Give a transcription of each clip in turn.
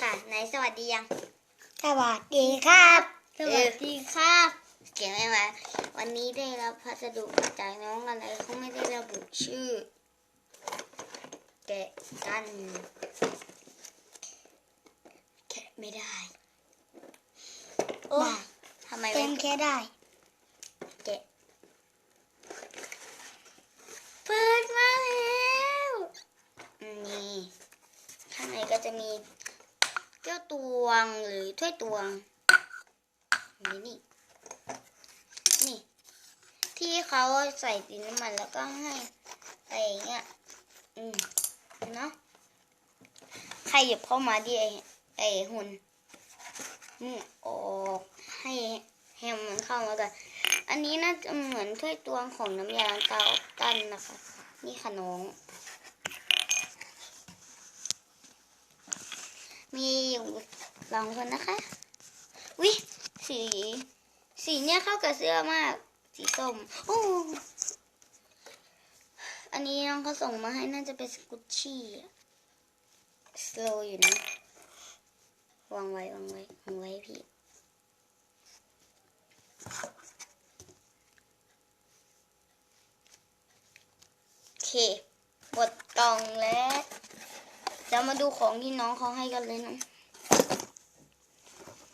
ค่ะไหนสวัสดียัง สวัสดีครับ สวัสดีครับเขียนไว้ไหมวันนี้ได้รับพัสดุมาจากน้องอะไรเขาไม่ได้ระบุชื่อแกะกันแกะไม่ได้ โอ้ได้ทำไมเต็ไม่มแค่ได้ แกะเปิดมาแล้ว นี่ข้างในก็จะมี เจ้าตวงหรือถ้วยตวง นี่นี่นี่ ที่เขาใส่ดินน้ำมันแล้วก็ให้อะไรอเงี้ย อืมเนาะใครหยิบเข้ามาดิไอไอหุ่นนี่ออกให้ให้มันเข้ามากันอันนี้น่าจะเหมือนถ้วยตวงของน้ำยาล้างเตาตันนะคะ นี่ค่ะน้อง มีอยู่ลองคนนะคะวิสี สีเนี่ยเข้ากับเสื้อมาก สีส้มโอ้อันนี้น้องเขาส่งมาให้น่าจะเป็นสกุชชี่สโลอยู่นะวางไว้วางไว้วางไว้พี่ โอเค หมดกล่องแล้ว จะมาดูของที่น้องเขาให้กันเลยนะ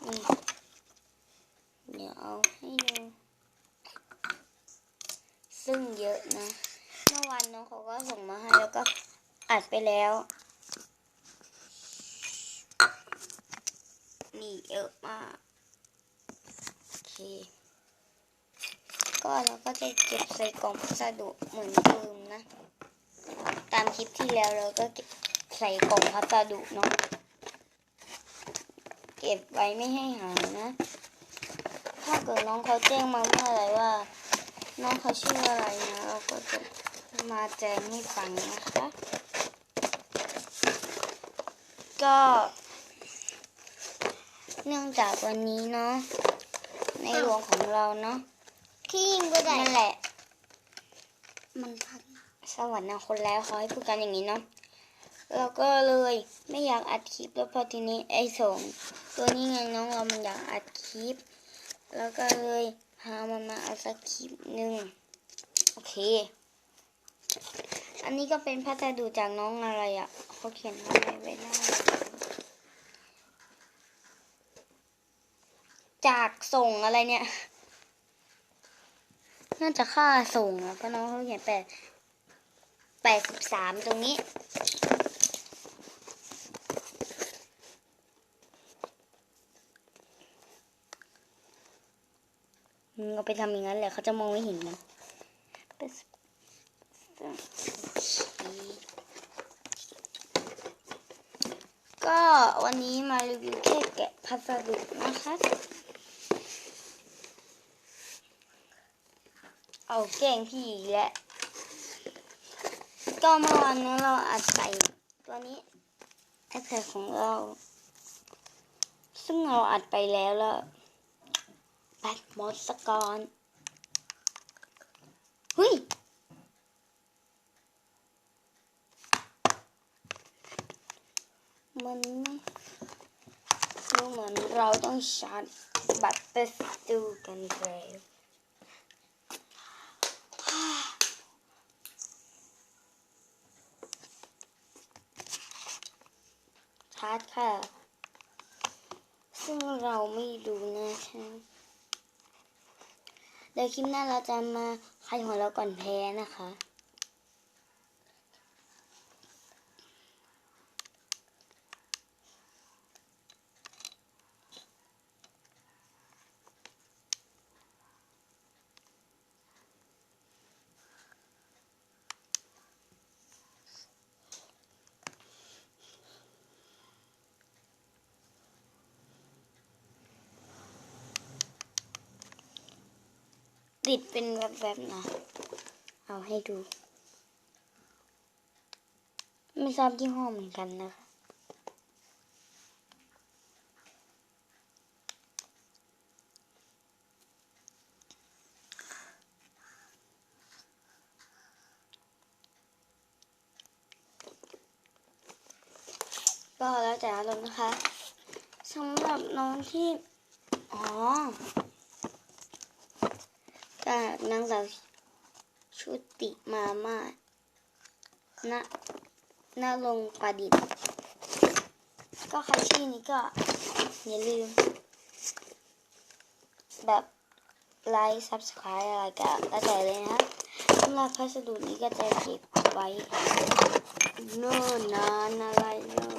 นี่เดี๋ยวเอาให้ดู ซึ่งเยอะนะ เมื่อวานน้องเขาก็ส่งมาให้แล้วก็อัดไปแล้ว นี่เยอะมาก โอเค ก็เราก็จะเก็บใส่กล่องพัสดุเหมือนเดิมนะ ตามคลิปที่แล้วเราก็เก็บ ใส่กล่องพัสดุเนาะเก็บไว้ไม่ให้หายนะ ถ้าเกิดน้องเขาแจ้งมาเมื่อไหร่ว่า น้องเขาชื่ออะไรนะเราก็จะมาแจ้งให้ฟังนะคะ ก็ เนื่องจากวันนี้เนาะในหลวงของเราเนาะที่ยิงก็ได้นั่นแหละ มันพันสวรรค์นะคนแล้วเขาให้พูดกันอย่างนี้เนาะ เราก็เลยไม่อยากอัดคลิปแล้วพอทีนี้ไอ้ส่งตัวนี้ไงน้องเรามันอยากอัดคลิป แล้วก็เลยพามันมาเอาสักคลิปหนึ่งโอเค อันนี้ก็เป็นพัสดุจากน้องอะไรอะ่ะเขาเขียนอะไรไว้ได้จากส่งอะไรเนี่ย น่าจะค่าส่งอะเพราะน้องเขาเขียนแปดแปดสิบสามตรงนี้ เอาไปทำอย่างนั้นแหละเขาจะมองไม่เห็นมันก็วันนี้มารีวิวแค่แกะพัสดุนะคะเอาแกงพี่อีกแล้วก็เมื่อวานนี้เราอัดใส่ตัวนี้ไอแพดของเรา ซึ่งเราอัดไปแล้วแล้ว แบตมดสกอนเฮ้ยมันดูเหมือนเราต้องชาร์จแบัตเตอร์สตูกันแล้วชาร์จค่ะ ซึ่งเราไม่ดูนะคะ เดี๋ยวคลิปหน้าเราจะมาใครหัวเราก่อนแพ้นะคะ ติดเป็นแบบๆนะ เอาให้ดู ไม่ทราบยี่ห้อเหมือนกันนะคะก็แล้วแต่อารมณ์นะคะสำหรับน้องที่ อ๋อ นางสาวชุติมามาณณลงประดิษฐ์ ก็ใครชื่อนี้ก็ อย่าลืม แบบไลค์ subscribe อะไรก็แล้วแต่เลยนะสำหรับพัสดุนี้ก็จะเก็บไว้เนิ่นนานอะไรเนอะ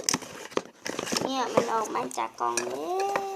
เนี่ย มันออกมาจากกล่องเล็ก